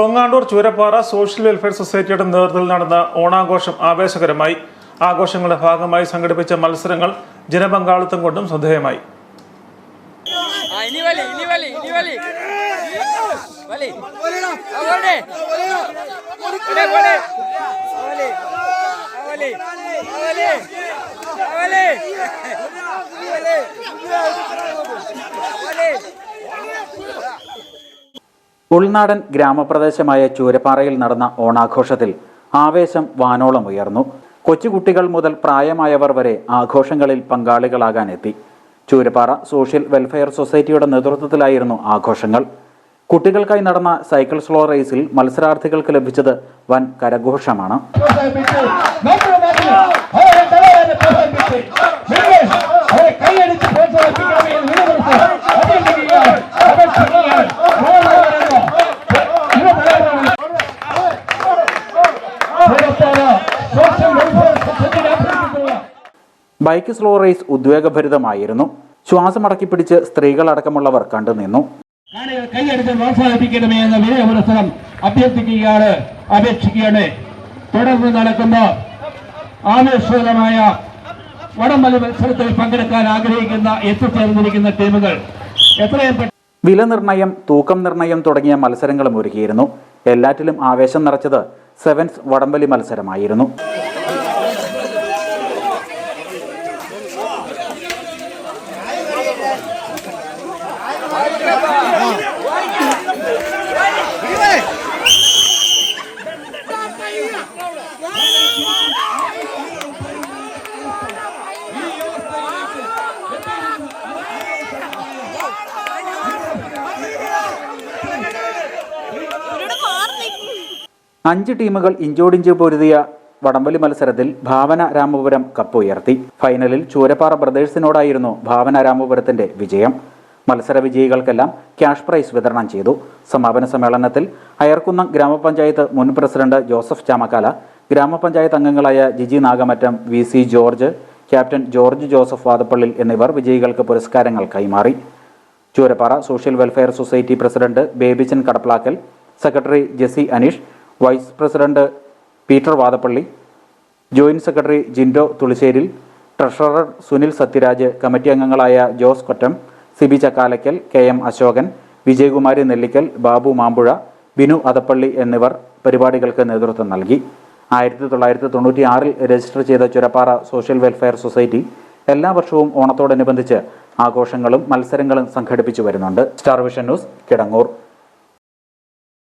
Kongandoor ചൂരപ്പാറ social welfare സൊസൈറ്റിയുടെ നേതൃത്വത്തിൽ നടന്ന ഓണാഘോഷം ആവേശകരമായി. ആഘോഷങ്ങളുടെ ഭാഗമായി സംഘടിപ്പിച്ച മത്സരങ്ങൾ ജനപങ്കാളിത്തം കൊണ്ടും ശ്രദ്ധേയമായി. ആ ഇനി വലി ഇനി വലി ഇനി വലി വലി ആ, പോടെ. ഇവിടെ പോടെ. ആ, വലി. ആ, വലി. ആ, വലി. ആ, വലി. ആ, വലി. ആ, വലി. ഉൾനാടൻ ഗ്രാമപ്രദേശമായ ചൂരപ്പാറയിൽ നടന്ന ഓണാഘോഷത്തിൽ ആവേശം വാനോളം ഉയർന്നു. കൊച്ചുകുട്ടികൾ മുതൽ പ്രായമായവർ വരെ ആഘോഷങ്ങളിൽ പങ്കാളികളാകാനെത്തി. ചൂരപ്പാറ സോഷ്യൽ വെൽഫെയർ സൊസൈറ്റിയുടെ നേതൃത്വത്തിലായിരുന്നു ആഘോഷങ്ങൾ. കുട്ടികൾക്കായി നടന്ന സൈക്കിൾ സ്ലോ റേസിൽ മത്സരാർത്ഥികൾക്ക് ലഭിച്ചത് വൻ കരഘോഷമാണ്. ബൈക്ക് സ്ലോ റേസ് ഉദ്വേഗഭരിതമായിരുന്നു. ശ്വാസമടക്കി പിടിച്ച് സ്ത്രീകളടക്കമുള്ളവർ കണ്ടുനിന്നു. കൈയടിച്ച് പ്രോത്സാഹിപ്പിക്കണമേ എന്ന വിനയപുരസ്സരം അഭ്യർത്ഥിക്കുകയാണ് അപേക്ഷിക്കുകയാണ്. തുടർന്ന് നടക്കുന്ന ആവേശകരമായ വടംവലി മത്സരത്തിൽ പങ്കെടുക്കാൻ ആഗ്രഹിക്കുന്ന എത്തിച്ചേർന്നിരിക്കുന്ന ടീമുകൾ എത്രയും വില നിർണയം തൂക്കം നിർണയം തുടങ്ങിയ മത്സരങ്ങളും ഒരുക്കിയിരുന്നു. എല്ലാറ്റിലും ആവേശം നിറച്ചത് സെവൻസ് വടംവലി മത്സരമായിരുന്നു. അഞ്ച് ടീമുകൾ ഇഞ്ചോടിഞ്ച് പൊരുതിയ വടംവലി മത്സരത്തിൽ ഭാവന രാമപുരം കപ്പ് ഉയർത്തി. ഫൈനലിൽ ചൂരപ്പാറ ബ്രദേഴ്സിനോടായിരുന്നു ഭാവന രാമപുരത്തിന്റെ വിജയം. മത്സര വിജയികൾക്കെല്ലാം ക്യാഷ് പ്രൈസ് വിതരണം ചെയ്തു. സമാപന സമ്മേളനത്തിൽ അയർക്കുന്നം ഗ്രാമപഞ്ചായത്ത് മുൻ പ്രസിഡന്റ് ജോസഫ് ചാമക്കാല ഗ്രാമപഞ്ചായത്ത് അംഗങ്ങളായ Jiji Nagamattam V C George captain George Joseph Vadappallil എന്നിവർ വിജയികൾക്ക് പുരസ്കാരങ്ങൾ കൈമാറി. Choorappara social welfare society president Babychan Kadaplackal secretary Jessy Aneesh vice president Peter Vadappally joint secretary Jindo Thulisseril treasurer Sunil Sathyaraj committee അംഗങ്ങളായ Jose Kottam Cibi Chakkalaykkal K M Ashokan Vijayakumari Nellikkal Babu Mampuzha Binu Athappally എന്നിവർ പരിപാടികൾക്ക് നേതൃത്വം നൽകി. ആയിരത്തി തൊള്ളായിരത്തി തൊണ്ണൂറ്റി ആറിൽ register ചെയ്ത ചുരപ്പാറ സോഷ്യൽ വെൽഫെയർ സൊസൈറ്റി എല്ലാ വർഷവും ഓണത്തോടനുബന്ധിച്ച് ആഘോഷങ്ങളും മത്സരങ്ങളും സംഘടിപ്പിച്ചു വരുന്നുണ്ട്. Star vision news Kidangoor.